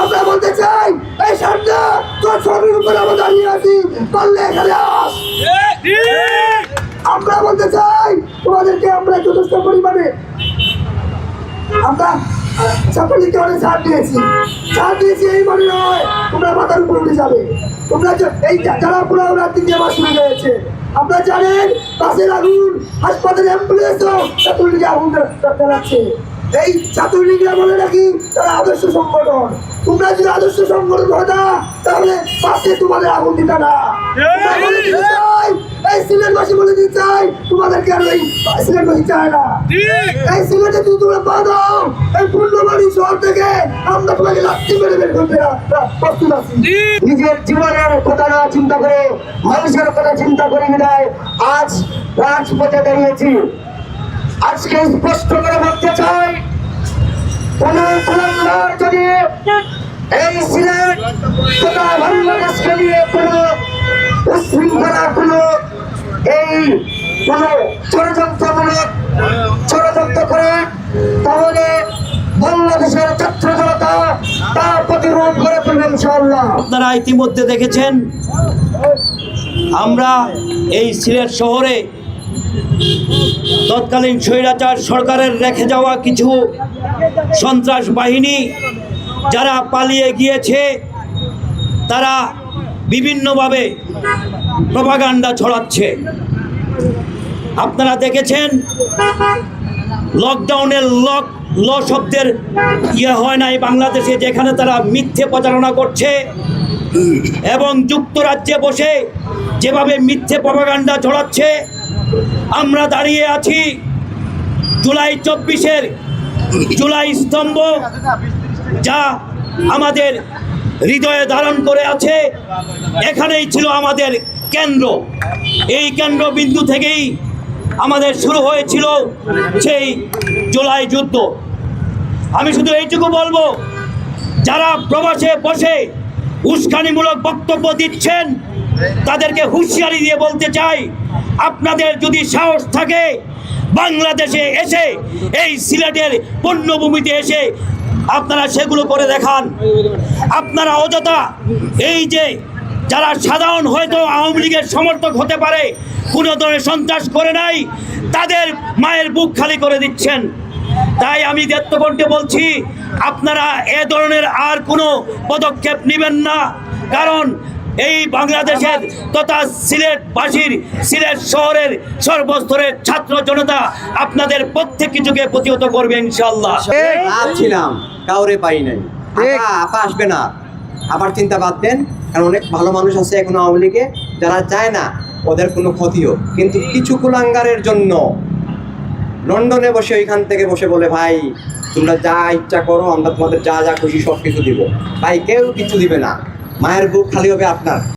আমরা বলতে চাই, এই সামনে তোর ছবির উপরে আমরা দাঁড়িয়ে আছি। পারলে এখানে আস। আমরা বলতে চাই, তোমাদেরকে আমরা যথেষ্ট পরিমাণে আমরা ছাত্রলীগকে অনেক ছাড় দিয়েছি। ছাড় দিয়েছি এই মানে নয়, তোমরা মাথার উপর উঠে যাবে। তোমরা এই যারা পুরো রাত্রি দিয়ে বাস শুরু হয়েছে আপনারা জানেন বাসের আগুন হাসপাতালে অ্যাম্বুলেন্সও ছাত্রলীগে আগুন চালাচ্ছে এই ছাত্রলীগরা বলে নাকি তারা আদর্শ সংগঠন। তোমরা যদি আদর্শ সংগঠন হতা তাহলে বাসে তোমাদের আগুন দিতে না। তোমরা বলে দিতে চাই, এই সিলেটবাসী বলে দিতে চাই তোমাদেরকে আর এই সিলেটবাসী চায় না। এই সিলেটে যদি তোমরা পা দাও এই পূর্ণবাড়ি শহর থেকে আমরা তোমাকে লাত্তি মেরে বের করতে না- না, প্রস্তুত আছি। নিজের জীবনের কথা না চিন্তা করে মানুষের কথা চিন্তা করে বিদায় আজ রাজপথে দাঁড়িয়েছি। আজকে স্পষ্ট করে বলতে চাই কোন কুলাঙ্গার যদি এই সিলেট কোন এই কোন করে তাহলে তা প্রতিরোধ করে আপনারা ইতিমধ্যে দেখেছেন, আমরা এই সিলেট শহরে তৎকালীন স্বৈরাচার সরকারের রেখে যাওয়া কিছু সন্ত্রাস বাহিনী যারা পালিয়ে গিয়েছে তারা বিভিন্নভাবে প্রভাগান্ডা ছড়াচ্ছে। আপনারা দেখেছেন লকডাউনের লক ল শব্দের ইয়ে হয় নাই বাংলাদেশে, যেখানে তারা মিথ্যে প্রচারণা করছে এবং যুক্তরাজ্যে বসে যেভাবে মিথ্যে প্রভাগান্ডা ছড়াচ্ছে, আমরা দাঁড়িয়ে আছি জুলাই চব্বিশের জুলাই স্তম্ভ, যা আমাদের হৃদয়ে ধারণ করে আছে, এখানেই ছিল আমাদের কেন্দ্র। এই কেন্দ্রবিন্দু থেকেই আমাদের শুরু হয়েছিল সেই জুলাই যুদ্ধ। আমি শুধু এইটুকু বলব, যারা প্রবাসে বসে উস্কানিমূলক বক্তব্য দিচ্ছেন, তাদেরকে হুঁশিয়ারি দিয়ে বলতে চাই, আপনাদের যদি সাহস থাকে, বাংলাদেশে এসে এই সিলেটের পণ্যভূমিতে এসে আপনারা সেগুলো করে দেখান। আপনারা অযথা এই যে যারা সাধারণ হয়তো আওয়ামী লীগের সমর্থক হতে পারে, কোনো ধরনের সন্ত্রাস করে নাই, তাদের মায়ের বুক খালি করে দিচ্ছেন। তাই আমি দেত্তকণ্ঠে বলছি, আপনারা এ ধরনের আর কোনো পদক্ষেপ নেবেন না, কারণ এই বাংলাদেশের তথা সিলেটবাসীর সিলেট শহরের সর্বস্তরের ছাত্র জনতা আপনাদের প্রত্যেক কিছুকে প্রতিহত করবে ইনশাল্লাহ ছিলাম কাউরে পাই নাই। আপা আসবে না। আবার চিন্তা বাদ দেন কারণ অনেক ভালো মানুষ আছে এখন আওয়ামী লীগে যারা চায় না ওদের কোনো ক্ষতি হোক। কিন্তু কিছু কুলাঙ্গারের জন্য লন্ডনে বসে ওইখান থেকে বসে বলে ভাই তোমরা যা ইচ্ছা করো আমরা তোমাদের যা যা খুশি সব কিছু দিব। ভাই কেউ কিছু দিবে না। মায়ের বুক খালি হবে আপনার।